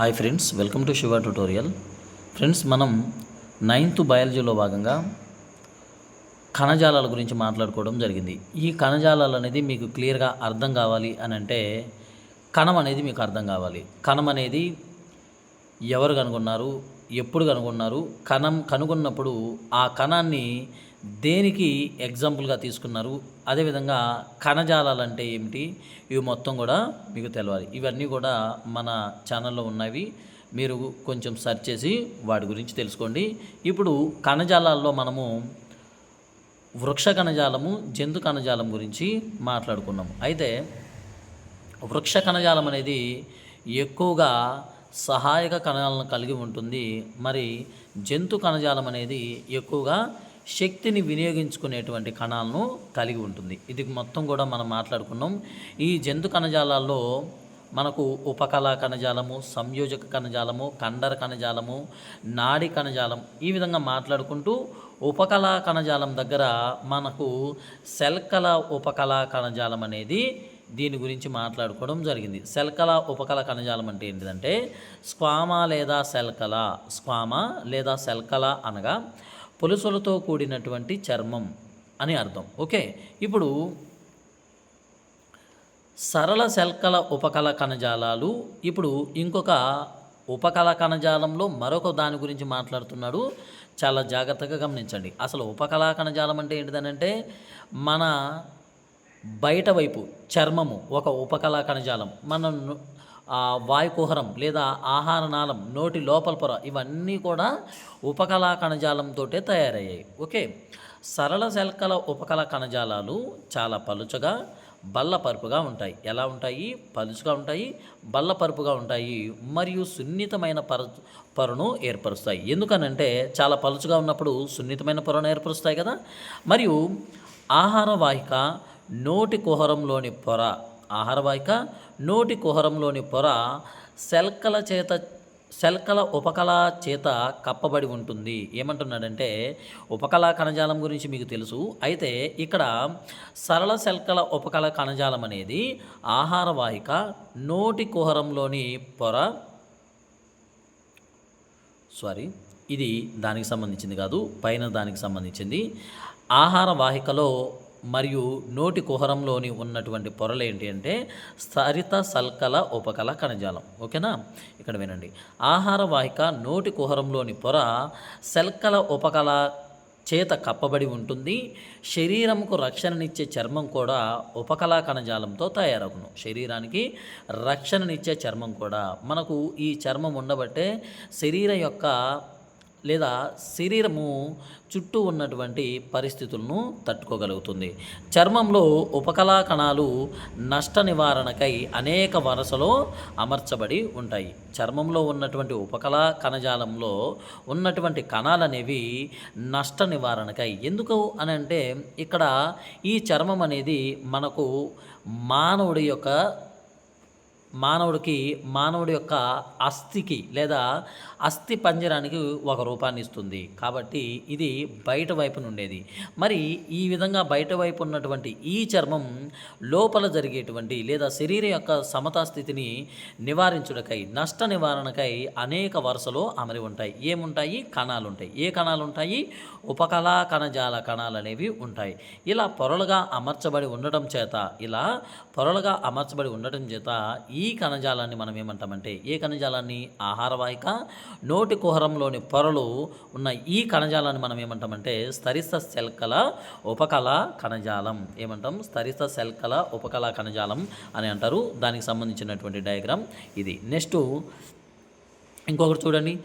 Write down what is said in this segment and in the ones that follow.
Hi friends welcome to Shiva tutorial. Friends మనం ninth బయాలజీలో భాగంగా కణజాలాల గురించి మాట్లాడుకోవడం జరిగింది. ఈ కణజాలాలు అనేది మీకు క్లియర్గా అర్థం కావాలి అని అంటే కణం అనేది మీకు అర్థం కావాలి. కణం అనేది ఎవరు కనుగొన్నారు ఎప్పుడు కనుగొన్నారు కణం కనుగొన్నప్పుడు ఆ కణాన్ని దేనికి ఎగ్జాంపుల్గా తీసుకున్నారు? అదేవిధంగా కణజాలాలు అంటే ఏమిటి? ఇవి మొత్తం కూడా మీకు తెలవాలి. ఇవన్నీ కూడా మన ఛానల్లో ఉన్నవి. మీరు కొంచెం సెర్చ్ చేసి వాటి గురించి తెలుసుకోండి. ఇప్పుడు కణజాలాల్లో మనము వృక్ష కణజాలము జంతు కణజాలం గురించి మాట్లాడుకున్నాము. అయితే వృక్ష కణజాలం అనేది ఎక్కువగా సహాయక కణాలను కలిగి ఉంటుంది. మరి జంతు కణజాలం అనేది ఎక్కువగా శక్తిని వినియోగించుకునేటువంటి కణాలను కలిగి ఉంటుంది. ఇది మొత్తం కూడా మనం మాట్లాడుకున్నాం. ఈ జంతు కణజాలాల్లో మనకు ఉపకళా కణజాలము సంయోజక కణజాలము కండర కణజాలము నాడి కణజాలం ఈ విధంగా మాట్లాడుకుంటూ ఉపకళా కణజాలం దగ్గర మనకు సెల్కల ఉపకళా కణజాలం అనేది దీని గురించి మాట్లాడుకోవడం జరిగింది. సెల్కల ఉపకళ కణజాలం అంటే ఏంటిదంటే స్క్వామ లేదా సెల్కల స్క్వామ లేదా సెల్కల అనగా పులుసులతో కూడినటువంటి చర్మం అని అర్థం. ఓకే? ఇప్పుడు సరళ శల్కల ఉపకళ కణజాలాలు ఇప్పుడు ఇంకొక ఉపకళ కణజాలంలో మరొక దాని గురించి మాట్లాడుతున్నాడు. చాలా జాగ్రత్తగా గమనించండి. అసలు ఉపకళా కణజాలం అంటే ఏంటిదనంటే మన బయట వైపు చర్మము ఒక ఉపకళా కణజాలం. మనం వాయుకుహరం లేదా ఆహార నాళం నోటి లోపల పొర ఇవన్నీ కూడా ఉపకళా కణజాలంతో తయారయ్యాయి. ఓకే. సరళ శల్కల ఉపకళ కణజాలాలు చాలా పలుచగా బల్లపరుపుగా ఉంటాయి. ఎలా ఉంటాయి? పలుచుగా ఉంటాయి బల్లపరుపుగా ఉంటాయి మరియు సున్నితమైన పర పొరను ఏర్పరుస్తాయి. ఎందుకనంటే చాలా పలుచుగా ఉన్నప్పుడు సున్నితమైన పొరను ఏర్పరుస్తాయి కదా. మరియు ఆహార వాహిక నోటి కుహరంలోని పొర ఆహారవాహిక నోటి కుహరంలోని పొర సెల్కల చేత సెల్కల ఉపకళ చేత కప్పబడి ఉంటుంది. ఏమంటున్నాడంటే ఉపకళా కణజాలం గురించి మీకు తెలుసు. అయితే ఇక్కడ సరళ సెల్కల ఉపకళ కణజాలం అనేది ఆహారవాహిక నోటి కుహరంలోని పొర సారీ ఇది దానికి సంబంధించింది కాదు పైన దానికి సంబంధించింది. ఆహార వాహికలో మరియు నోటి కుహరంలోని ఉన్నటువంటి పొరలు ఏంటి అంటే స్థరిత సల్కల ఉపకల కణజాలం. ఓకేనా? ఇక్కడ వినండి. ఆహార వాహిక నోటి కుహరంలోని పొర సెల్కల ఉపకల చేత కప్పబడి ఉంటుంది. శరీరంకు రక్షణనిచ్చే చర్మం కూడా ఉపకళా కణజాలంతో తయారవును శరీరానికి రక్షణనిచ్చే చర్మం కూడా. మనకు ఈ చర్మం ఉండబట్టే శరీరం యొక్క లేదా శరీరము చుట్టూ ఉన్నటువంటి పరిస్థితులను తట్టుకోగలుగుతుంది. చర్మంలో ఉపకళా కణాలు నష్ట నివారణకై అనేక వరసలో అమర్చబడి ఉంటాయి. చర్మంలో ఉన్నటువంటి ఉపకళా కణజాలంలో ఉన్నటువంటి కణాలు అనేవి నష్ట నివారణకై. ఎందుకు అని అంటే ఇక్కడ ఈ చర్మం అనేది మనకు మానవుడి యొక్క మానవుడికి మానవుడి యొక్క అస్థికి లేదా అస్థి పంజరానికి ఒక రూపాన్ని ఇస్తుంది. కాబట్టి ఇది బయట వైపు నుండేది. మరి ఈ విధంగా బయట వైపు ఉన్నటువంటి ఈ చర్మం లోపల జరిగేటువంటి లేదా శరీరం యొక్క సమతా స్థితిని నివారించుడకై నష్ట నివారణకై అనేక వరుసలో అమరి ఉంటాయి. ఏముంటాయి? కణాలు ఉంటాయి ఏ కణాలు ఉంటాయి ఉపకళా కణజాల కణాలు అనేవి ఉంటాయి. ఇలా పొరలుగా అమర్చబడి ఉండటం చేత ఇలా పొరలుగా అమర్చబడి ఉండటం చేత ఈ ఈ కణజాలాన్ని మనం ఏమంటామంటే ఏ కణజాలాన్ని? ఆహారవాహిక. నోటి కుహరంలోని పొరలు ఉన్న ఈ కణజాలాన్ని మనం ఏమంటామంటే స్థరిత శల్కల ఉపకళ కణజాలం. ఏమంటాం? స్థరిత శల్కల ఉపకళ కణజాలం అని అంటారు. దానికి సంబంధించినటువంటి డయాగ్రామ్ ఇది. నెక్స్ట్ ఇంకొకటి చూడండి.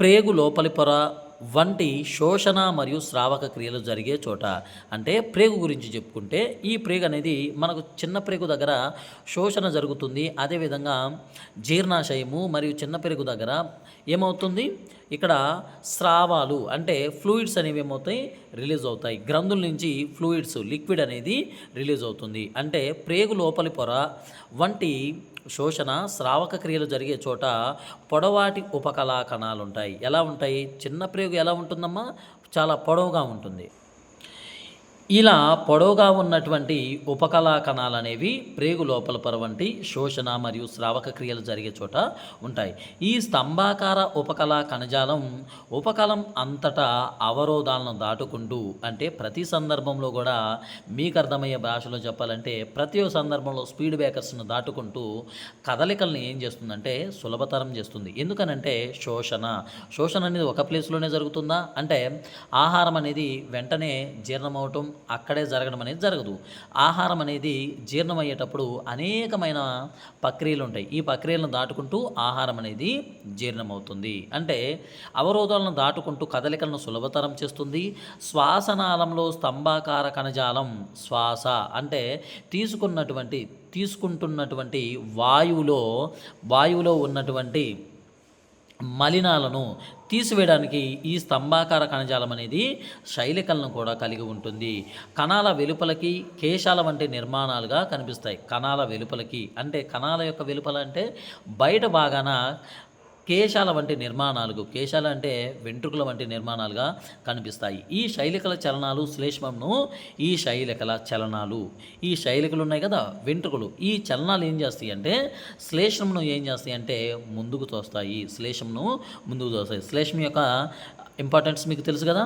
ప్రేగు లోపలి పొర వంటి శోషణ మరియు స్రావక క్రియలు జరిగే చోట. అంటే ప్రేగు గురించి చెప్పుకుంటే ఈ ప్రేగు అనేది మనకు చిన్న ప్రేగు దగ్గర శోషణ జరుగుతుంది. అదేవిధంగా జీర్ణాశయము మరియు చిన్న ప్రేగు దగ్గర ఏమవుతుంది? ఇక్కడ స్రావాలు అంటే ఫ్లూయిడ్స్ అనేవి ఏమవుతాయి? రిలీజ్ అవుతాయి. గ్రంథుల నుంచి ఫ్లూయిడ్స్ లిక్విడ్ అనేది రిలీజ్ అవుతుంది. అంటే ప్రేగు లోపలి పొర వంటి శోషణ స్రావక క్రియలు జరిగే చోట పొడవాటి ఉపకళా కణాలు ఉంటాయి ఎలా ఉంటాయి? చిన్న ప్రేగు ఎలా ఉంటుందమ్మా? చాలా పొడవుగా ఉంటుంది. ఇలా పొడవుగా ఉన్నటువంటి ఉపకళా కణాలు అనేవి ప్రేగు లోపల పరవంటి శోషణ మరియు స్రావక క్రియలు జరిగే చోట ఉంటాయి. ఈ స్తంభాకార ఉపకళా కణజాలం ఉపకలం అంతటా అవరోధాలను దాటుకుంటూ అంటే ప్రతి సందర్భంలో కూడా మీకు అర్థమయ్యే భాషలో చెప్పాలంటే ప్రతి ఒక్క సందర్భంలో స్పీడ్ బ్రేకర్స్ను దాటుకుంటూ కదలికల్ని ఏం చేస్తుందంటే సులభతరం చేస్తుంది. ఎందుకనంటే శోషణ. శోషణ అనేది ఒక ప్లేస్లోనే జరుగుతుందా? అంటే ఆహారం అనేది వెంటనే జీర్ణమవటం అక్కడే జరగడం అనేది జరగదు. ఆహారం అనేది జీర్ణమయ్యేటప్పుడు అనేకమైన ప్రక్రియలు ఉంటాయి. ఈ ప్రక్రియలను దాటుకుంటూ ఆహారం అనేది జీర్ణమవుతుంది. అంటే అవరోధాలను దాటుకుంటూ కదలికలను సులభతరం చేస్తుంది. శ్వాసనాళంలో స్తంభాకార కణజాలం శ్వాస అంటే తీసుకున్నటువంటి తీసుకుంటున్నటువంటి వాయువులో వాయువులో ఉన్నటువంటి మలినాలను తీసివేయడానికి ఈ స్తంభాకార కణజాలం అనేది శైలికలను కూడా కలిగి ఉంటుంది. కణాల వెలుపలకి కేశాల వంటి నిర్మాణాలుగా కనిపిస్తాయి. కణాల వెలుపలకి అంటే కణాల యొక్క వెలుపల అంటే బయట భాగాన కేశాల వంటి నిర్మాణాలు కేశాల అంటే వెంట్రుకల వంటి నిర్మాణాలుగా కనిపిస్తాయి. ఈ శైలికల చలనాలు శ్లేష్మంను ఈ శైలికల చలనాలు. ఈ శైలికలు ఉన్నాయి కదా వెంట్రుకలు. ఈ చలనాలు ఏం చేస్తాయి అంటే శ్లేష్మంను ఏం చేస్తాయి అంటే ముందుకు తోస్తాయి. శ్లేష్మను ముందుకు తోస్తాయి. శ్లేష్మం యొక్క ఇంపార్టెన్స్ మీకు తెలుసు కదా?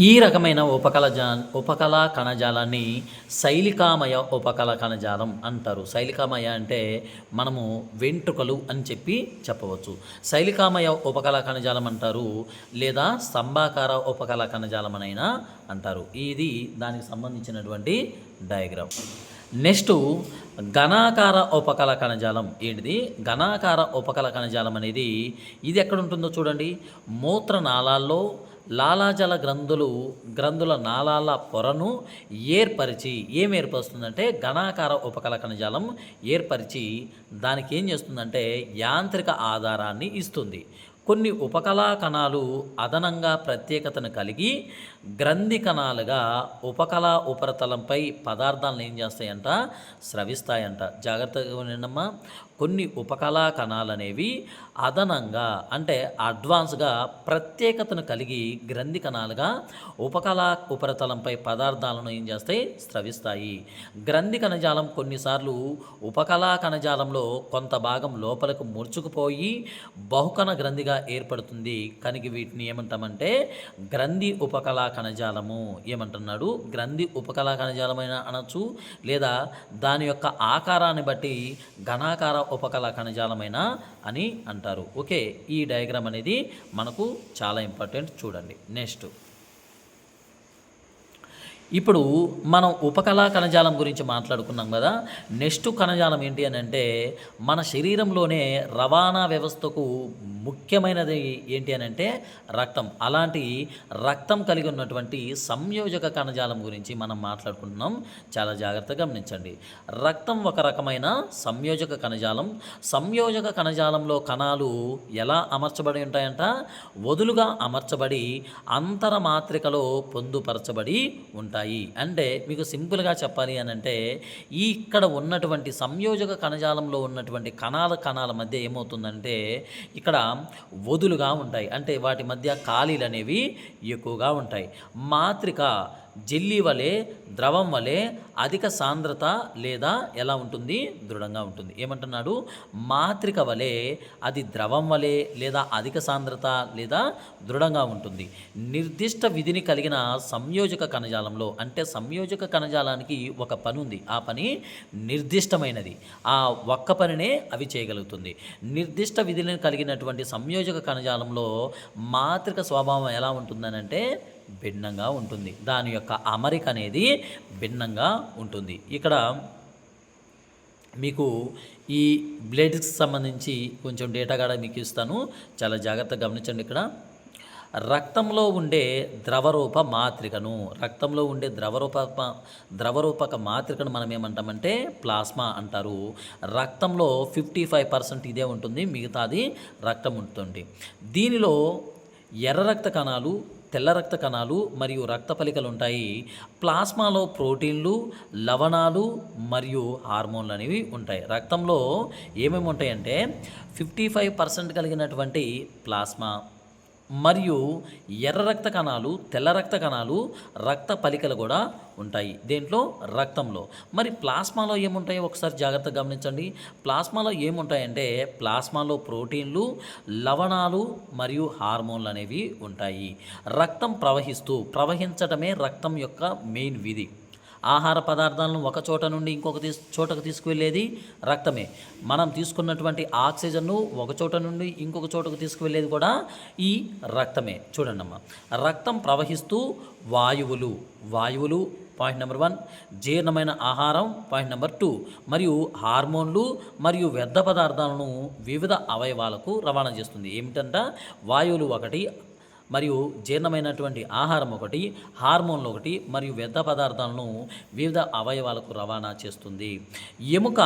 ఈ రకమైన ఉపకల జా ఉపకళా కణజాలాన్ని శైలికామయ ఉపకళ కణజాలం అంటారు. శైలికామయ అంటే మనము వెంట్రుకలు అని చెప్పి చెప్పవచ్చు. శైలికామయ ఉపకళ కణజాలం అంటారు లేదా స్తంభాకార ఉపకళ కణజాలం అనైనా అంటారు. ఇది దానికి సంబంధించినటువంటి డయాగ్రామ్. నెక్స్ట్ ఘనాకార ఉపకల కణజాలం ఏంటిది? ఘనాకార ఉపకల కణజాలం అనేది ఇది ఎక్కడ ఉంటుందో చూడండి. మూత్రనాళాల్లో లాలాజల గ్రంథులు గ్రంథుల నాళాల పొరను ఏర్పరిచి ఏం ఏర్పరుస్తుందంటే ఘనాకార ఉపకల కణజాలం ఏర్పరిచి దానికి ఏం చేస్తుందంటే యాంత్రిక ఆధారాన్ని ఇస్తుంది. కొన్ని ఉపకళా కణాలు అదనంగా ప్రత్యేకతను కలిగి గ్రంథి కణాలుగా ఉపకళా ఉపరితలంపై పదార్థాలను ఏం చేస్తాయంట? స్రవిస్తాయంట. జాగ్రత్తగా వినండమ్మా. కొన్ని ఉపకళా కణాలు అనేవి అదనంగా అంటే అడ్వాన్స్గా ప్రత్యేకతను కలిగి గ్రంథి కణాలుగా ఉపకళా ఉపరితలంపై పదార్థాలను ఏం చేస్తాయి? స్రవిస్తాయి. గ్రంథి కణజాలం కొన్నిసార్లు ఉపకళా కణజాలంలో కొంత భాగం లోపలకు ముడుచుకుపోయి బహుకణ గ్రంథిగా ఏర్పడుతుంది. కనుక వీటిని ఏమంటామంటే గ్రంథి ఉపకళా కణజాలము ఏమంటున్నాడు? గ్రంథి ఉపకళా కణజాలమైన అనొచ్చు లేదా దాని యొక్క ఆకారాన్ని బట్టి ఘనాకార ఉపకళా కణజాలమైన అని అంటారు. ఓకే ఈ డయాగ్రామ్ అనేది మనకు చాలా ఇంపార్టెంట్. చూడండి నెక్స్ట్. ఇప్పుడు మనం ఉపకళా కణజాలం గురించి మాట్లాడుకున్నాం కదా. నెక్స్ట్ కణజాలం ఏంటి అని అంటే మన శరీరంలోనే రవాణా వ్యవస్థకు ముఖ్యమైనది ఏంటి అని అంటే రక్తం. అలాంటి రక్తం కలిగి ఉన్నటువంటి సంయోజక కణజాలం గురించి మనం మాట్లాడుకుంటున్నాం. చాలా జాగ్రత్తగా గమనించండి. రక్తం ఒక రకమైన సంయోజక కణజాలం. సంయోజక కణజాలంలో కణాలు ఎలా అమర్చబడి ఉంటాయంట? వదులుగా అమర్చబడి అంతర మాత్రికలో పొందుపరచబడి ఉంటాయి. అంటే మీకు సింపుల్గా చెప్పాలి అని అంటే ఈ ఇక్కడ ఉన్నటువంటి సంయోజక కణజాలంలో ఉన్నటువంటి కణాల కణాల మధ్య ఏమవుతుందంటే ఇక్కడ వదులుగా ఉంటాయి. అంటే వాటి మధ్య ఖాళీలు అనేవి ఎక్కువగా ఉంటాయి. మాత్రిక జెల్లీ వలె ద్రవం వలె అధిక సాంద్రత లేదా ఎలా ఉంటుంది? దృఢంగా ఉంటుంది. ఏమంటున్నాడు? మాత్రిక వలె అది ద్రవం వలె లేదా అధిక సాంద్రత లేదా దృఢంగా ఉంటుంది. నిర్దిష్ట విధిని కలిగిన సంయోజక కణజాలంలో అంటే సంయోజక కణజాలానికి ఒక పని ఉంది. ఆ పని నిర్దిష్టమైనది. ఆ ఒక్క పనినే అవి చేయగలుగుతుంది. నిర్దిష్ట విధులను కలిగినటువంటి సంయోజక కణజాలంలో మాత్రిక స్వభావం ఎలా ఉంటుందనంటే భిన్నంగా ఉంటుంది. దాని యొక్క అమరిక అనేది భిన్నంగా ఉంటుంది. ఇక్కడ మీకు ఈ బ్లేడ్స్కి సంబంధించి కొంచెం డేటా కూడా మీకు ఇస్తాను. చాలా జాగ్రత్తగా గమనించండి ఇక్కడ. రక్తంలో ఉండే ద్రవరూప మాత్రికను రక్తంలో ఉండే ద్రవరూప ద్రవరూపక మాత్రికను మనం ఏమంటామంటే ప్లాస్మా అంటారు. రక్తంలో ఫిఫ్టీ ఫైవ్ పర్సెంట్ ఇదే ఉంటుంది మిగతాది రక్తం ఉంటుంది. దీనిలో ఎర్ర రక్త కణాలు తెల్ల రక్త కణాలు మరియు రక్త ఫలికలు ఉంటాయి. ప్లాస్మాలో ప్రోటీన్లు లవణాలు మరియు హార్మోన్లు అనేవి ఉంటాయి. రక్తంలో ఏమేమి ఉంటాయంటే ఫిఫ్టీ ఫైవ్ పర్సెంట్ కలిగినటువంటి ప్లాస్మా మరియు ఎర్ర రక్త కణాలు తెల్ల రక్త కణాలు రక్త పలికలు కూడా ఉంటాయి. దేంట్లో? రక్తంలో. మరి ప్లాస్మాలో ఏముంటాయో ఒకసారి జాగ్రత్తగా గమనించండి. ప్లాస్మాలో ఏముంటాయంటే ప్లాస్మాలో ప్రోటీన్లు లవణాలు మరియు హార్మోన్లు అనేవి ఉంటాయి. రక్తం ప్రవహిస్తూ ప్రవహించటమే రక్తం యొక్క మెయిన్ విధి. ఆహార పదార్థాలను ఒక చోట నుండి ఇంకొక తీస్ చోటకు తీసుకువెళ్ళేది రక్తమే. మనం తీసుకున్నటువంటి ఆక్సిజన్ను ఒక చోట నుండి ఇంకొక చోటకు తీసుకువెళ్ళేది కూడా ఈ రక్తమే. చూడండి అమ్మ. రక్తం ప్రవహిస్తూ వాయువులు వాయువులు పాయింట్ నెంబర్ వన్ జీర్ణమైన ఆహారం పాయింట్ నెంబర్ టూ మరియు హార్మోన్లు మరియు వ్యర్థ పదార్థాలను వివిధ అవయవాలకు రవాణా చేస్తుంది. ఏమిటంట? వాయువులు ఒకటి మరియు జీర్ణమైనటువంటి ఆహారం ఒకటి హార్మోన్లు ఒకటి మరియు వ్యర్థ పదార్థాలను వివిధ అవయవాలకు రవాణా చేస్తుంది. ఎముక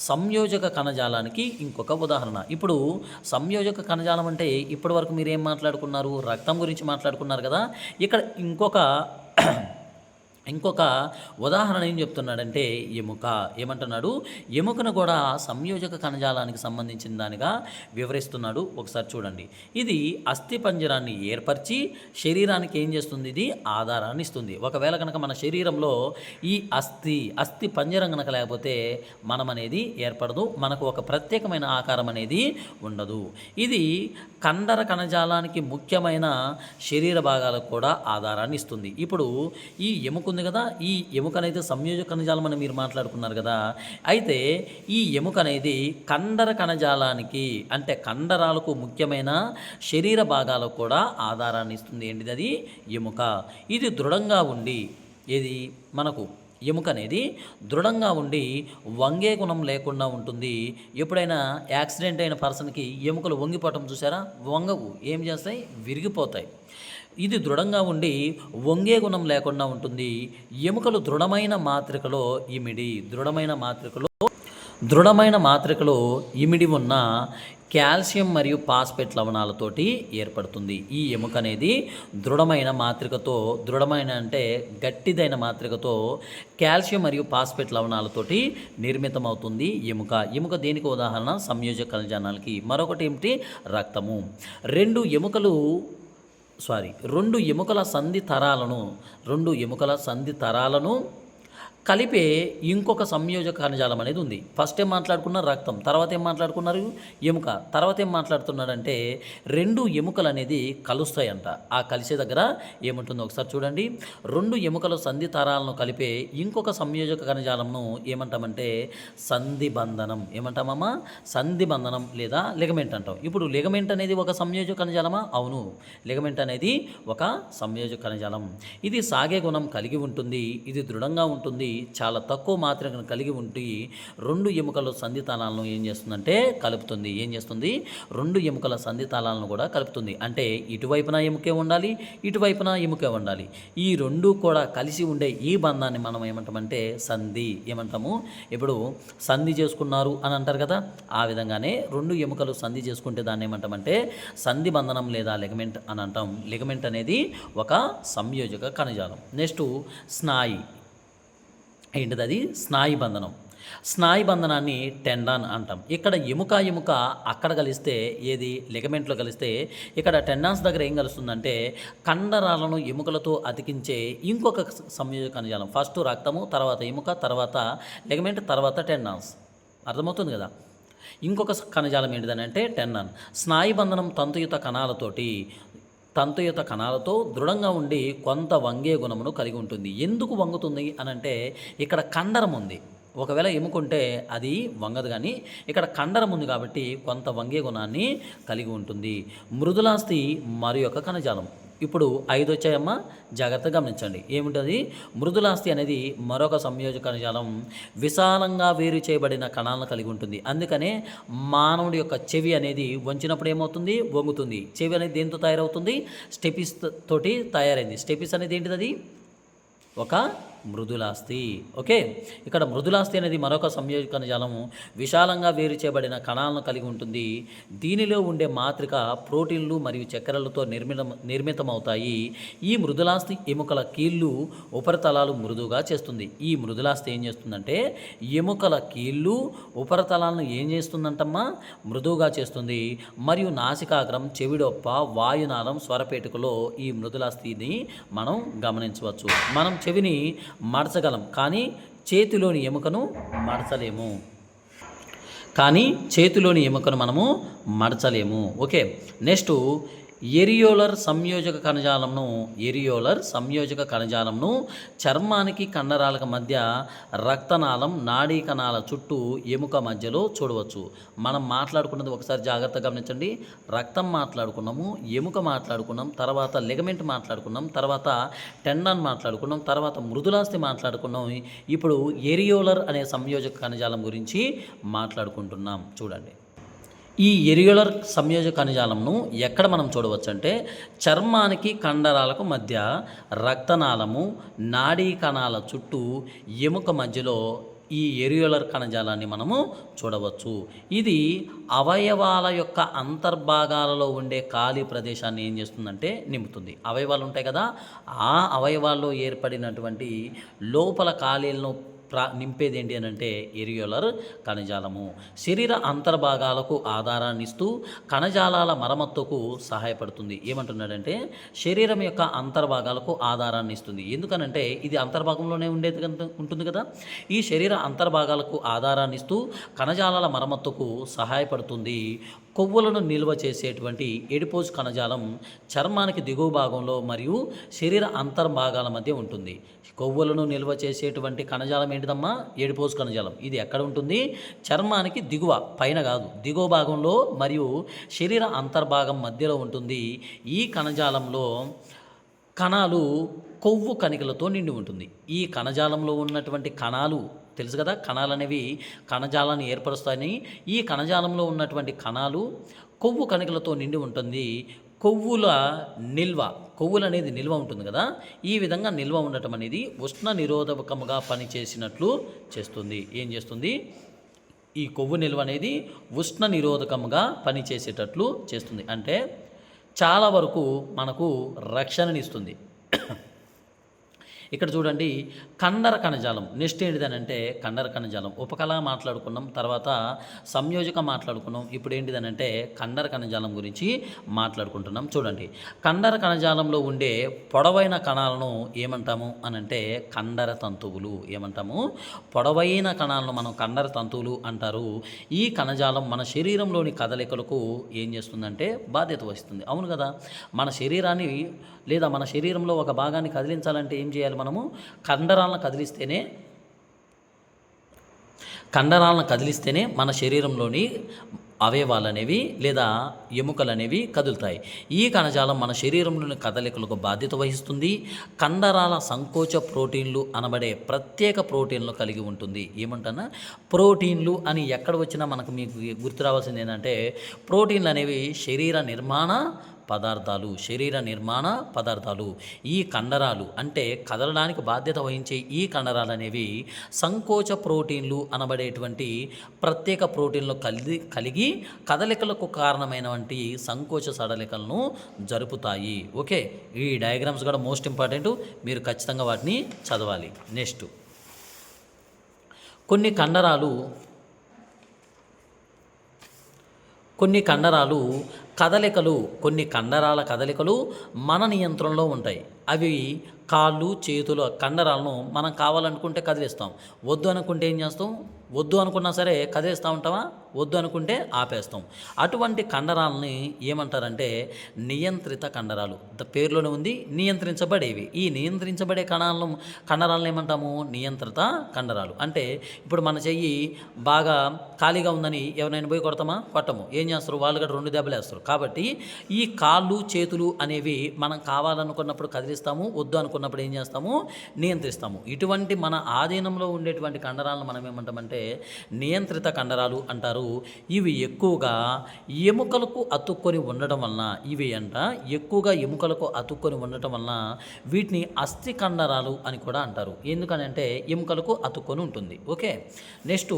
సంయోజక కణజాలానికి ఇంకొక ఉదాహరణ. ఇప్పుడు సంయోజక కణజాలం అంటే ఇప్పటి వరకు మీరు ఏం మాట్లాడుకున్నారు? రక్తం గురించి మాట్లాడుకున్నారు కదా. ఇక్కడ ఇంకొక ఇంకొక ఉదాహరణ ఏం చెప్తున్నాడంటే ఎముక. ఏమంటున్నాడు? ఎముకను కూడా సంయోజక కణజాలానికి సంబంధించిన దానిగా వివరిస్తున్నాడు. ఒకసారి చూడండి. ఇది అస్థి పంజరాన్ని ఏర్పరిచి శరీరానికి ఏం చేస్తుంది? ఇది ఆధారాన్ని ఇస్తుంది. ఒకవేళ కనుక మన శరీరంలో ఈ అస్థి అస్థి పంజరం కనుక లేకపోతే మనం అనేది ఏర్పడదు. మనకు ఒక ప్రత్యేకమైన ఆకారం అనేది ఉండదు. ఇది కండర కణజాలానికి ముఖ్యమైన శరీర భాగాలకు కూడా ఆధారాన్ని ఇస్తుంది. ఇప్పుడు ఈ ఎముక ఉంది కదా ఈ ఎముక అనేది సంయోజక కణజాలం అని మీరు మాట్లాడుకున్నారు కదా. అయితే ఈ ఎముక అనేది కండర కణజాలానికి అంటే కండరాలకు ముఖ్యమైన శరీర భాగాలకు కూడా ఆధారాన్ని ఇస్తుంది. ఏంటిది అది? ఎముక. ఇది దృఢంగా ఉండి ఇది మనకు ఎముక అనేది దృఢంగా ఉండి వంగే గుణం లేకుండా ఉంటుంది. ఎప్పుడైనా యాక్సిడెంట్ అయిన పర్సన్కి ఎముకలు వంగిపోవటం చూసారా? వంగవు. ఏం చేస్తాయి? విరిగిపోతాయి. ఇది దృఢంగా ఉండి వంగే గుణం లేకుండా ఉంటుంది. ఎముకలు దృఢమైన మాత్రికలో ఇమిడి దృఢమైన మాత్రికలో దృఢమైన మాత్రికలో ఇమిడి ఉన్న కాల్షియం మరియు పాస్పేట్ లవణాలతోటి ఏర్పడుతుంది. ఈ ఎముక అనేది దృఢమైన మాత్రికతో దృఢమైన అంటే గట్టిదైన మాత్రికతో కాల్షియం మరియు పాస్పేట్ లవణాలతోటి నిర్మితమవుతుంది ఎముక. ఎముక దేనికి ఉదాహరణ? సంయోజక కణజాలానికి. మరొకటి ఏమిటి? రక్తము. రెండు ఎముకలు సారీ రెండు ఎముకల సంధి తరాలను రెండు ఎముకల సంధి తరాలను కలిపే ఇంకొక సంయోజక కణజాలం అనేది ఉంది. ఫస్ట్ ఏం మాట్లాడుకున్నారు? రక్తం. తర్వాత ఏం మాట్లాడుకున్నారు? ఎముక. తర్వాత ఏం మాట్లాడుతున్నాడంటే రెండు ఎముకలు అనేది కలుస్తాయంట. ఆ కలిసే దగ్గర ఏముంటుందో ఒకసారి చూడండి. రెండు ఎముకల సంధి తరాలను కలిపే ఇంకొక సంయోజక కణజాలంను ఏమంటామంటే సంధి బంధనం ఏమంటామమ్మా? సంధి బంధనం లేదా లిగమెంట్ అంటాం. ఇప్పుడు లిగమెంట్ అనేది ఒక సంయోజక కణజాలమా? అవును. లిగమెంట్ అనేది ఒక సంయోజక కణజాలం. ఇది సాగే గుణం కలిగి ఉంటుంది. ఇది దృఢంగా ఉంటుంది. చాలా తక్కువ మాత్రమే కలిగి ఉండి రెండు ఎముకల సంధితాళాలను ఏం చేస్తుందంటే కలుపుతుంది. ఏం చేస్తుంది? రెండు ఎముకల సంధితాళాలను కూడా కలుపుతుంది. అంటే ఇటువైపున ఎముకే ఉండాలి ఇటువైపున ఎముకే ఉండాలి. ఈ రెండు కూడా కలిసి ఉండే ఈ బంధాన్ని మనం ఏమంటామంటే సంధి ఏమంటాము? ఇప్పుడు సంధి చేసుకున్నారు అని అంటారు కదా ఆ విధంగానే రెండు ఎముకలు సంధి చేసుకుంటే దాన్ని ఏమంటామంటే సంధి బంధనం లేదా లిగమెంట్ అని అంటాం. లిగమెంట్ అనేది ఒక సంయోజక కణజాలం నెక్స్ట్ స్నాయి ఏంటిది అది? స్నాయు బంధనం. స్నాయు బంధనాన్ని టెండాన్ అంటాం. ఇక్కడ ఎముక ఎముక అక్కడ కలిస్తే ఏది? లిగమెంట్లో కలిస్తే ఇక్కడ టెండాన్స్ దగ్గర ఏం కలుస్తుందంటే కండరాలను ఎముకలతో అతికించే ఇంకొక సంయోజక కణజాలం ఫస్ట్ రక్తము తర్వాత ఎముక తర్వాత లిగమెంట్ తర్వాత టెండాన్స్. అర్థమవుతుంది కదా? ఇంకొక కణజాలం ఏంటిదని అంటే టెండాన్. స్నాయు బంధనం తంతుయుత కణాలతోటి తంతుయుత కణాలతో దృఢంగా ఉండి కొంత వంగే గుణమును కలిగి ఉంటుంది. ఎందుకు వంగుతుంది అని అంటే ఇక్కడ కండరం ఉంది. ఒకవేళ ఎముకుంటే అది వంగదు కానీ ఇక్కడ కండరం ఉంది కాబట్టి కొంత వంగే గుణాన్ని కలిగి ఉంటుంది. మృదులాస్తి మరి యొక్క కణజాలం. ఇప్పుడు ఐదు వచ్చాయమ్మా జాగ్రత్తగా గమనించండి. ఏమిటది? మృదులాస్తి అనేది మరొక సంయోజక కణజాలం విశాలంగా వేరు చేయబడిన కణాలను కలిగి ఉంటుంది. అందుకనే మానవుడి యొక్క చెవి అనేది వంచినప్పుడు ఏమవుతుంది? వంగుతుంది. చెవి అనేది దేంతో తయారవుతుంది? స్టెపిస్ తోటి తయారైంది. స్టెపిస్ అనేది ఏంటిది అది? ఒక మృదులాస్థి ఓకే ఇక్కడ మృదులాస్థి అనేది మరొక సంయోజక జలము. విశాలంగా వేరు చేయబడిన కణాలను కలిగి ఉంటుంది. దీనిలో ఉండే మాత్రిక ప్రోటీన్లు మరియు చక్కెరలతో నిర్మితం నిర్మితమవుతాయి. ఈ మృదులాస్తి ఎముకల కీళ్ళు ఉపరితలాలు మృదుగా చేస్తుంది. ఈ మృదులాస్థి ఏం చేస్తుందంటే ఎముకల కీళ్ళు ఉపరితలాలను ఏం చేస్తుందంటమ్మా? మృదువుగా చేస్తుంది. మరియు నాసికాగ్రం చెవిడొప్ప వాయునాళం స్వరపేటుకలో ఈ మృదులాస్థిని మనం గమనించవచ్చు. మనం చెవిని మడచగలం కానీ చేతిలోని ఎముకను మడచలేము కానీ చేతిలోని ఎముకను మనము మడచలేము ఓకే నెక్స్ట్ ఎరియోలర్ సంయోజక కణజాలంను ఎరియోలర్ సంయోజక కణజాలంను చర్మానికి కండరాలకు మధ్య రక్తనాళం నాడీ కణాల చుట్టూ ఎముక మధ్యలో చూడవచ్చు. మనం మాట్లాడుకున్నది ఒకసారి జాగ్రత్తగా గమనించండి. రక్తం మాట్లాడుకున్నాము ఎముక మాట్లాడుకున్నాం తర్వాత లిగమెంట్ మాట్లాడుకున్నాం తర్వాత టెండన్ మాట్లాడుకున్నాం తర్వాత మృదులాస్తి మాట్లాడుకున్నాం. ఇప్పుడు ఎరియోలర్ అనే సంయోజక కణజాలం గురించి మాట్లాడుకుంటున్నాం. చూడండి. ఈ ఎరియులర్ సంయోజ కణజాలంను ఎక్కడ మనం చూడవచ్చు అంటే చర్మానికి కండరాలకు మధ్య రక్తనాళము నాడీ కణాల చుట్టూ ఎముక మధ్యలో ఈ ఎరియులర్ కణజాలాన్ని మనము చూడవచ్చు. ఇది అవయవాల యొక్క అంతర్భాగాలలో ఉండే ఖాళీ ప్రదేశాన్ని ఏం చేస్తుందంటే నింపుతుంది. అవయవాలు ఉంటాయి కదా ఆ అవయవాల్లో ఏర్పడినటువంటి లోపల ఖాళీలను ప్రా నింపేది ఏంటి అని అంటే ఎరియోలర్ కణజాలము. శరీర అంతర్భాగాలకు ఆధారాన్ని ఇస్తూ కణజాలాల మరమ్మత్తుకు సహాయపడుతుంది. ఏమంటున్నాడంటే శరీరం యొక్క అంతర్భాగాలకు ఆధారాన్ని ఇస్తుంది ఎందుకనంటే ఇది అంతర్భాగంలోనే ఉండేది ఉంటుంది కదా? ఈ శరీర అంతర్భాగాలకు ఆధారాన్ని ఇస్తూ కణజాలాల మరమ్మత్తుకు సహాయపడుతుంది. కొవ్వులను నిల్వ చేసేటువంటి ఎడిపోజ్ కణజాలం చర్మానికి దిగువ భాగంలో మరియు శరీర అంతర్భాగాల మధ్య ఉంటుంది. కొవ్వులను నిల్వ చేసేటువంటి కణజాలం ఏంటిదమ్మా? ఎడిపోజ్ కణజాలం. ఇది ఎక్కడ ఉంటుంది? చర్మానికి దిగువ పైన కాదు దిగువ భాగంలో మరియు శరీర అంతర్భాగం మధ్యలో ఉంటుంది. ఈ కణజాలంలో కణాలు కొవ్వు కణికలతో నిండి ఉంటుంది. ఈ కణజాలంలో ఉన్నటువంటి కణాలు తెలుసు కదా కణాలు అనేవి కణజాలాన్ని ఏర్పరుస్తాయని. ఈ కణజాలంలో ఉన్నటువంటి కణాలు కొవ్వు కణికలతో నిండి ఉంటుంది. కొవ్వుల నిల్వ కొవ్వులు అనేది నిల్వ ఉంటుంది కదా. ఈ విధంగా నిల్వ ఉండటం అనేది ఉష్ణ నిరోధకముగా పనిచేసినట్లు చేస్తుంది. ఏం చేస్తుంది? ఈ కొవ్వు నిల్వ అనేది ఉష్ణ నిరోధకముగా పనిచేసేటట్లు చేస్తుంది. అంటే చాలా వరకు మనకు రక్షణనిస్తుంది. ఇక్కడ చూడండి కండర కణజాలం. నెక్స్ట్ ఏంటిదనంటే కండర కణజాలం. ఉపకళ మాట్లాడుకున్నాం తర్వాత సంయోజక మాట్లాడుకున్నాం. ఇప్పుడు ఏంటిదనంటే కండర కణజాలం గురించి మాట్లాడుకుంటున్నాం. చూడండి కండర కణజాలంలో ఉండే పొడవైన కణాలను ఏమంటాము? అనంటే కండర తంతువులు ఏమంటాము? పొడవైన కణాలను మనం కండర తంతువులు అంటారు. ఈ కణజాలం మన శరీరంలోని కదలికలకు ఏం చేస్తుందంటే బాధ్యత వహిస్తుంది. అవును కదా? మన శరీరాన్ని లేదా మన శరీరంలో ఒక భాగాన్ని కదిలించాలంటే ఏం చేయాలి మనము కండరాలను కదిలిస్తేనే కండరాలను కదిలిస్తేనే మన శరీరంలోని అవయవాలు అనేవి లేదా ఎముకలు అనేవి కదులుతాయి. ఈ కణజాలం మన శరీరంలోని కదలికలకు బాధ్యత వహిస్తుంది. కండరాల సంకోచ ప్రోటీన్లు అనబడే ప్రత్యేక ప్రోటీన్లు కలిగి ఉంటుంది. ఏమంటానా ప్రోటీన్లు అని ఎక్కడ వచ్చినా మనకు మీకు గుర్తు రావాల్సింది ఏంటంటే ప్రోటీన్లు అనేవి శరీర నిర్మాణ పదార్థాలు శరీర నిర్మాణ పదార్థాలు ఈ కండరాలు అంటే కదలడానికి బాధ్యత వహించే ఈ కండరాలు అనేవి సంకోచ ప్రోటీన్లు అనబడేటువంటి ప్రత్యేక ప్రోటీన్లు కలిగి కలిగి కదలికలకు కారణమైనటువంటి సంకోచ సడలికలను జరుపుతాయి. ఓకే? ఈ డయాగ్రామ్స్ కూడా మోస్ట్ ఇంపార్టెంట్. మీరు ఖచ్చితంగా వాటిని చదవాలి. నెక్స్ట్. కొన్ని కండరాలు కొన్ని కండరాలు కదలికలు కొన్ని కండరాల కదలికలు మన నియంత్రణలో ఉంటాయి. అవి కాళ్ళు చేతుల కండరాలను మనం కావాలనుకుంటే కదిలిస్తాం. వద్దు అనుకుంటే ఏం చేస్తాం? వద్దు అనుకున్నా సరే కదిలిస్తూ ఉంటామా? వద్దు అనుకుంటే ఆపేస్తాం. అటువంటి కండరాలని ఏమంటారంటే నియంత్రిత కండరాలు. ద పేరులోనే ఉంది నియంత్రించబడేవి. ఈ నియంత్రించబడే కణాలను కండరాలను ఏమంటాము? నియంత్రిత కండరాలు. అంటే ఇప్పుడు మన చెయ్యి బాగా ఖాళీగా ఉందని ఎవరైనా పోయి కొడతామా? కొట్టము. ఏం చేస్తారు? వాళ్ళు కూడా రెండు దెబ్బలు వేస్తారు కాబట్టి ఈ కాళ్ళు చేతులు అనేవి మనం కావాలనుకున్నప్పుడు కదిలిస్తాము వద్దు అనుకున్నప్పుడు ఏం చేస్తాము? నియంత్రిస్తాము. ఇటువంటి మన ఆధీనంలో ఉండేటువంటి కండరాలను మనం ఏమంటామంటే నియంత్రిత కండరాలు అంటారు. ఇవి ఎక్కువగా ఎముకలకు అతుక్కొని ఉండటం వలన ఇవి అంట ఎక్కువగా ఎముకలకు అతుక్కొని ఉండటం వలన వీటిని అస్థి కండరాలు అని కూడా అంటారు. ఎందుకనంటే ఎముకలకు అతుక్కొని ఉంటుంది. ఓకే? నెక్స్ట్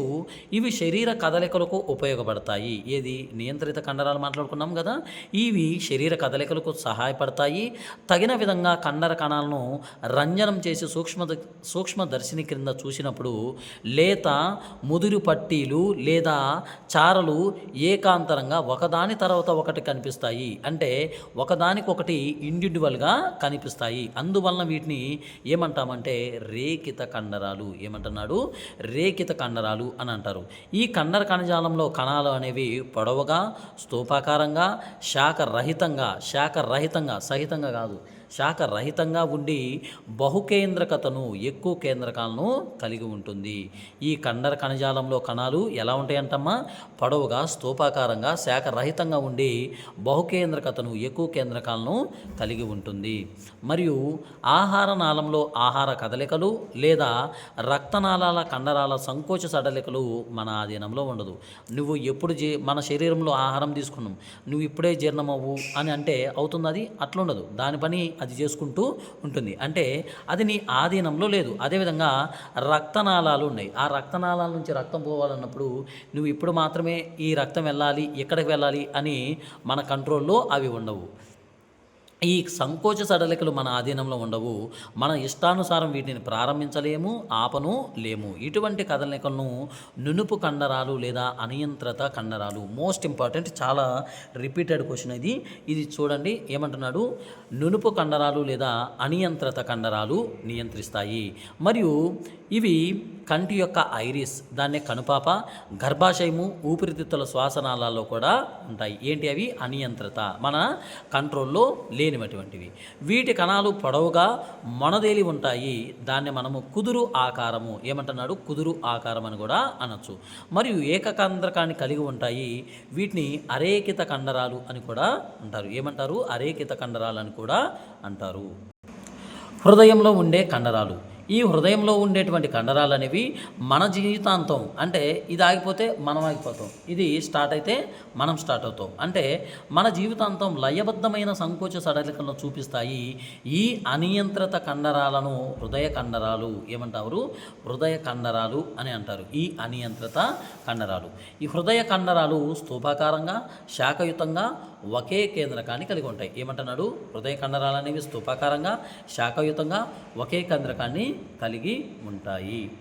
ఇవి శరీర కదలికలకు ఉపయోగపడతాయి. ఏది? నియంత్రిత కండరాలు మాట్లాడుకున్నాం కదా? ఇవి శరీర కదలికలకు సహాయపడతాయి. తగిన విధంగా కండర కణాలను రంజనం చేసి సూక్ష్మ సూక్ష్మదర్శిని క్రింద చూసినప్పుడు లేత ముదురు పట్టీలు లేదా చారలు ఏకాంతరంగా ఒకదాని తర్వాత ఒకటి కనిపిస్తాయి. అంటే ఒకదానికొకటి ఇండివిజువల్గా కనిపిస్తాయి. అందువలన వీటిని ఏమంటామంటే రేఖిత కండరాలు ఏమంటున్నాడు? రేఖిత కండరాలు అని అంటారు. ఈ కండర కణజాలంలో కణాలు అనేవి పొడవుగా స్తూపాకారంగా శాఖరహితంగా శాఖరహితంగా సహితంగా కాదు. శాఖ రహితంగా ఉండి బహుకేంద్రకతను ఎక్కువ కేంద్రకాలను కలిగి ఉంటుంది. ఈ కండర కణజాలంలో కణాలు ఎలా ఉంటాయంటమ్మా? పొడవుగా స్తూపాకారంగా శాఖరహితంగా ఉండి బహుకేంద్రకతను ఎక్కువ కేంద్రకాలను కలిగి ఉంటుంది. మరియు ఆహార నాళంలో ఆహార కదలికలు లేదా రక్తనాళాల కండరాల సంకోచ సడలికలు మన ఆధీనంలో ఉండదు. నువ్వు ఎప్పుడు జీ మన శరీరంలో ఆహారం తీసుకున్నాం. నువ్వు ఇప్పుడే జీర్ణమవ్వు అని అంటే అవుతుంది అది? అట్లుండదు. దాని పని అది చేసుకుంటూ ఉంటుంది. అంటే అది నీ ఆధీనంలో లేదు. అదేవిధంగా రక్తనాళాలు ఉన్నాయి. ఆ రక్తనాళాల నుంచి రక్తం పోవాలన్నప్పుడు నువ్వు ఇప్పుడు మాత్రమే ఈ రక్తం వెళ్ళాలి ఎక్కడికి వెళ్ళాలి అని మన కంట్రోల్లో అవి ఉండవు. ఈ సంకోచ సడలికలు మన ఆధీనంలో ఉండవు. మన ఇష్టానుసారం వీటిని ప్రారంభించలేము ఆపను లేము. ఇటువంటి కదలికలను నునుపు కండరాలు లేదా అనియంత్రిత కండరాలు. మోస్ట్ ఇంపార్టెంట్ చాలా రిపీటెడ్ క్వశ్చన్ ఇది. ఇది చూడండి ఏమంటున్నాడు? నునుపు కండరాలు లేదా అనియంత్రిత కండరాలు నియంత్రిస్తాయి. మరియు ఇవి కంటి యొక్క ఐరిస్ దాన్నే కనుపాప గర్భాశయము ఊపిరితిత్తుల శ్వాసనాళాల్లో కూడా ఉంటాయి. ఏంటి అవి? అనియంత్రిత మన కంట్రోల్లో లేనివటువంటివి. వీటి కణాలు పొడవుగా మొనదేలి ఉంటాయి. దాన్ని మనము కుదురు ఆకారము ఏమంటున్నాడు? కుదురు ఆకారం అని కూడా అనొచ్చు. మరియు ఏకకంద్రకాన్ని కలిగి ఉంటాయి. వీటిని అరేకిత కండరాలు అని కూడా అంటారు. ఏమంటారు? అరేకిత కండరాలు అని కూడా అంటారు. హృదయంలో ఉండే కండరాలు. ఈ హృదయంలో ఉండేటువంటి కండరాలు అనేవి మన జీవితాంతం అంటే ఇది ఆగిపోతే మనం ఆగిపోతాం ఇది స్టార్ట్ అయితే మనం స్టార్ట్ అవుతాం. అంటే మన జీవితాంతం లయబద్ధమైన సంకోచ సడలికలను చూపిస్తాయి ఈ అనియంత్రిత కండరాలను హృదయ కండరాలు ఏమంటారు? హృదయ కండరాలు అని అంటారు. ఈ అనియంత్రిత కండరాలు. ఈ హృదయ కండరాలు స్థూపాకారంగా శాఖయుతంగా ఒకే కేంద్రకాన్ని కలిగి ఉంటాయి. ఏమంటున్నాడు? హృదయ కండరాలు అనేవి శాఖయుతంగా ఒకే కేంద్రకాన్ని కలిగి ఉంటాయి.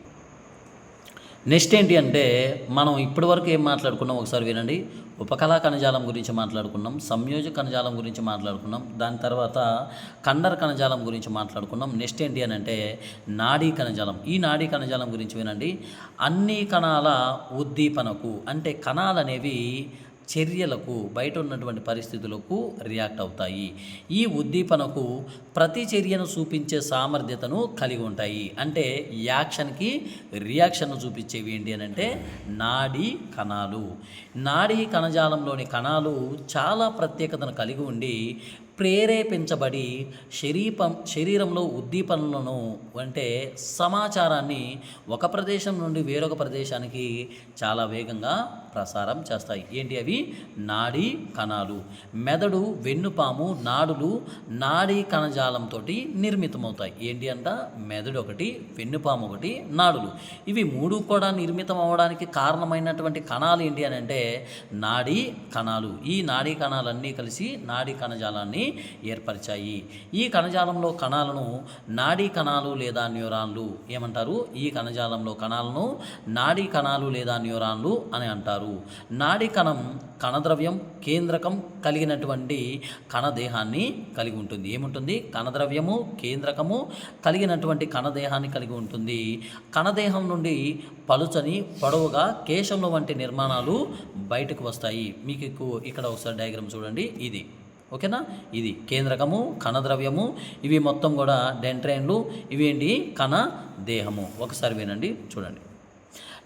నెక్స్ట్ ఏంటి అంటే మనం ఇప్పటివరకు ఏం మాట్లాడుకున్నాం? ఒకసారి వినండి. ఉపకళా కణజాలం గురించి మాట్లాడుకున్నాం సంయోజక కణజాలం గురించి మాట్లాడుకున్నాం దాని తర్వాత కండర కణజాలం గురించి మాట్లాడుకున్నాం. నెక్స్ట్ ఏంటి అని అంటే నాడీ కణజాలం. ఈ నాడీ కణజాలం గురించి వినండి. అన్ని కణాల ఉద్దీపనకు అంటే కణాలు అనేవి చర్యలకు బయట ఉన్నటువంటి పరిస్థితులకు రియాక్ట్ అవుతాయి. ఈ ఉద్దీపనకు ప్రతి చర్యను చూపించే సామర్థ్యతను కలిగి ఉంటాయి. అంటే యాక్షన్కి రియాక్షన్ చూపించేవి ఏంటి అని అంటే నాడీ కణాలు. నాడీ కణజాలంలోని కణాలు చాలా ప్రత్యేకతను కలిగి ఉండి ప్రేరేపించబడి శరీరం శరీరంలో ఉద్దీపనలను అంటే సమాచారాన్ని ఒక ప్రదేశం నుండి వేరొక ప్రదేశానికి చాలా వేగంగా ప్రసారం చేస్తాయి. ఏంటి అవి? నాడీ కణాలు. మెదడు వెన్నుపాము నాడులు నాడీ కణజాలంతో నిర్మితమవుతాయి. ఏంటి అంట? మెదడు ఒకటి వెన్నుపాము ఒకటి నాడులు. ఇవి మూడు కూడా నిర్మితం అవ్వడానికి కారణమైనటువంటి కణాలు ఏంటి అని అంటే నాడీ కణాలు. ఈ నాడీ కణాలన్నీ కలిసి నాడీ కణజాలాన్ని ఏర్పరిచాయి. ఈ కణజాలంలో కణాలను నాడీ కణాలు లేదా న్యూరాన్లు ఏమంటారు? ఈ కణజాలంలో కణాలను నాడీ కణాలు లేదా న్యూరాన్లు అని అంటారు. నాడీ కణం కణద్రవ్యం కేంద్రకం కలిగినటువంటి కణదేహాన్ని కలిగి ఉంటుంది. ఏముంటుంది? కణద్రవ్యము కేంద్రకము కలిగినటువంటి కణదేహాన్ని కలిగి ఉంటుంది. కణదేహం నుండి పలుచని పొడవుగా కేశంలో వంటి నిర్మాణాలు బయటకు వస్తాయి. మీకు ఎక్కువ ఇక్కడ ఒకసారి డయాగ్రామ్ చూడండి. ఇది. ఓకేనా? ఇది కేంద్రకము కణద్రవ్యము ఇవి మొత్తం కూడా డెంట్రైన్లు ఇవి ఏంటి కణ దేహము. ఒకసారి వినండి చూడండి.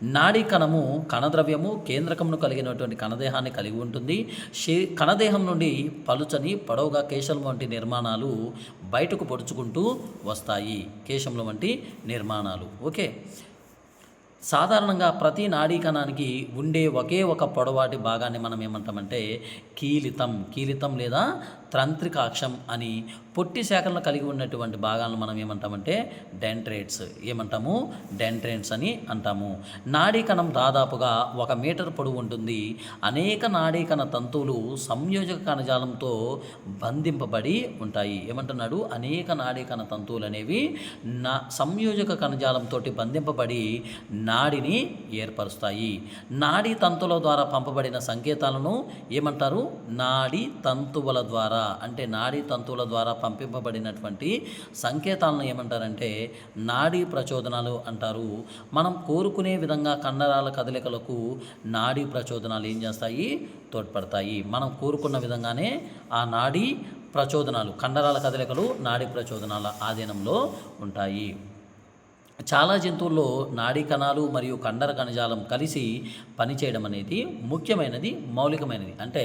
నాడీ కణము కణద్రవ్యము కేంద్రకమును కలిగినటువంటి కణదేహాన్ని కలిగి ఉంటుంది. శే కణదేహం నుండి పలుచని పొడవుగా కేశం వంటి నిర్మాణాలు బయటకు పొడుచుకుంటూ వస్తాయి. కేశంలో వంటి నిర్మాణాలు. ఓకే? సాధారణంగా ప్రతి నాడీకణానికి ఉండే ఒకే ఒక పొడవాటి భాగాన్ని మనం ఏమంటామంటే కీలితం. కీలితం లేదా త్రంత్రికాక్షం అని పొట్టి శాఖలను కలిగి ఉన్నటువంటి భాగాలను మనం ఏమంటామంటే డెంట్రేట్స్ ఏమంటాము? డెంట్రేట్స్ అని అంటాము. నాడీ కణం దాదాపుగా ఒక మీటర్ పొడవు ఉంటుంది. అనేక నాడీ కణ తంతువులు సంయోజక కణజాలంతో బంధింపబడి ఉంటాయి. ఏమంటున్నాడు? అనేక నాడీ కణ తంతువులు అనేవి నా సంయోజక కణజాలంతో బంధింపబడి నాడిని ఏర్పరుస్తాయి. నాడీ తంతుల ద్వారా పంపబడిన సంకేతాలను ఏమంటారు? నాడీ తంతువుల ద్వారా. అంటే నాడీ తంతువుల ద్వారా పంపింపబడినటువంటి సంకేతాలను ఏమంటారంటే నాడీ ప్రచోదనాలు అంటారు. మనం కోరుకునే విధంగా కండరాల కదలికలకు నాడీ ప్రచోదనాలు ఏం చేస్తాయి? తోడ్పడతాయి. మనం కోరుకున్న విధంగానే ఆ నాడీ ప్రచోదనాలు కండరాల కదలికలు నాడీ ప్రచోదనాల ఆధీనంలో ఉంటాయి. చాలా జంతువుల్లో నాడీ కణాలు మరియు కండర కణజాలం కలిసి పనిచేయడం అనేది ముఖ్యమైనది మౌలికమైనది. అంటే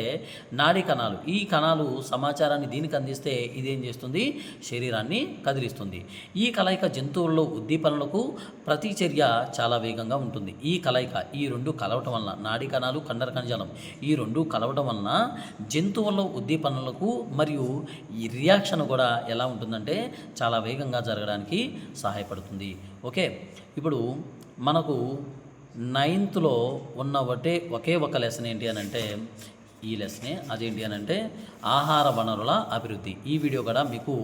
నాడీ కణాలు ఈ కణాలు సమాచారాన్ని దీనికి అందిస్తే ఇదేం చేస్తుంది? శరీరాన్ని కదిలిస్తుంది. ఈ కలయిక జంతువుల్లో ఉద్దీపనలకు ప్రతిచర్య చాలా వేగంగా ఉంటుంది. ఈ కలయిక ఈ రెండు కలవటం వలన నాడీ కణాలు కండర కణజాలం ఈ రెండు కలవటం వలన జంతువుల్లో ఉద్దీపనలకు మరియు ఈ రియాక్షన్ కూడా ఎలా ఉంటుందంటే చాలా వేగంగా జరగడానికి సహాయపడుతుంది. ఓకే? ఇప్పుడు మనకు నైన్త్లో ఉన్న ఒకటే ఒకే ఒక లెసన్ ఏంటి అని అంటే ఈ లెసనే అదేంటి అని అంటే ఆహార వనరుల అభివృద్ధి. ఈ వీడియో కూడా మీకు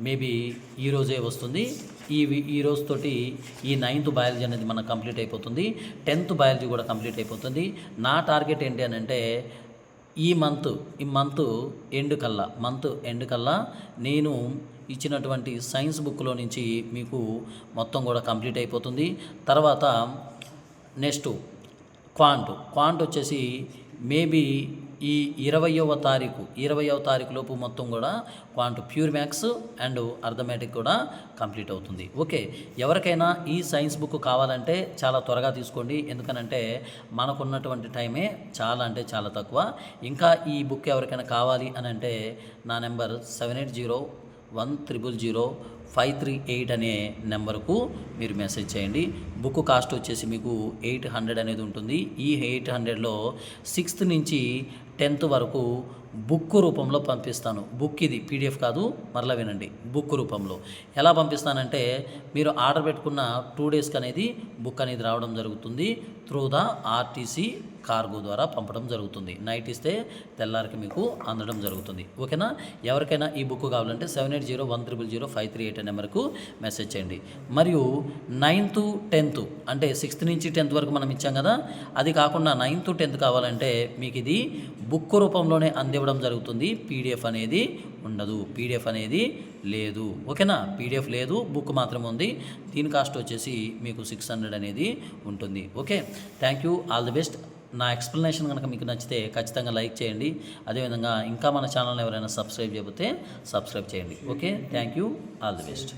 మేబీ ఈరోజే వస్తుంది. ఈ ఈ రోజుతోటి ఈ నైన్త్ బయాలజీ అనేది మనకు కంప్లీట్ అయిపోతుంది. టెన్త్ బయాలజీ కూడా కంప్లీట్ అయిపోతుంది. నా టార్గెట్ ఏంటి అని అంటే ఈ మంత్ ఈ మంత్ ఎండ్ కల్లా మంత్ ఎండ్ కల్లా నేను ఇచ్చినటువంటి సైన్స్ బుక్లో నుంచి మీకు మొత్తం కూడా కంప్లీట్ అయిపోతుంది. తర్వాత నెక్స్ట్ క్వాంట్. క్వాంట్ వచ్చేసి మేబీ ఈ ఇరవయవ తారీఖు ఇరవయవ తారీఖు లోపు మొత్తం కూడా quant pure maths and arithmetic కూడా కంప్లీట్ అవుతుంది. ఓకే ఎవరికైనా ఈ సైన్స్ బుక్ కావాలంటే చాలా త్వరగా తీసుకోండి. ఎందుకనంటే మనకున్నటువంటి టైమే చాలా అంటే చాలా తక్కువ. ఇంకా ఈ బుక్ ఎవరికైనా కావాలి అని అంటే నా number seven eight zero one triple zero five three eight అనే నెంబర్కు మీరు మెసేజ్ చేయండి. బుక్ కాస్ట్ వచ్చేసి మీకు ఎయిట్ హండ్రెడ్ అనేది ఉంటుంది. ఈ ఎయిట్ హండ్రెడ్లో సిక్స్త్ నుంచి టెన్త్ వరకు బుక్ రూపంలో పంపిస్తాను. బుక్ ఇది పీడిఎఫ్ కాదు మరలా వినండి. బుక్ రూపంలో ఎలా పంపిస్తానంటే మీరు ఆర్డర్ పెట్టుకున్న టూ డేస్కి అనేది బుక్ అనేది రావడం జరుగుతుంది. త్రూ ద ఆర్టీసీ కార్గో ద్వారా పంపడం జరుగుతుంది. నైట్ ఇస్తే తెల్లారికి మీకు అందడం జరుగుతుంది. ఓకేనా? ఎవరికైనా ఈ బుక్ కావాలంటే seven eight zero one triple zero five three eight నెంబర్కు మెసేజ్ చేయండి. మరియు నైన్త్ టెన్త్ అంటే సిక్స్త్ నుంచి టెన్త్ వరకు మనం ఇచ్చాం కదా? అది కాకుండా నైన్త్ టెన్త్ కావాలంటే మీకు ఇది బుక్ రూపంలోనే అందివ్వడం జరుగుతుంది. పీడిఎఫ్ అనేది ఉండదు. పీడిఎఫ్ అనేది లేదు. ఓకేనా? పీడిఎఫ్ లేదు. బుక్ మాత్రం ఉంది. దీని కాస్ట్ వచ్చేసి మీకు సిక్స్ హండ్రెడ్ అనేది ఉంటుంది. Okay? Thank you. All the best. నా ఎక్స్ప్లెనేషన్ కనుక మీకు నచ్చితే ఖచ్చితంగా లైక్ చేయండి. అదేవిధంగా ఇంకా మన ఛానల్ ఎవరైనా సబ్స్క్రైబ్ చేయకపోతే సబ్స్క్రైబ్ చేయండి. Okay? Thank you. All the best.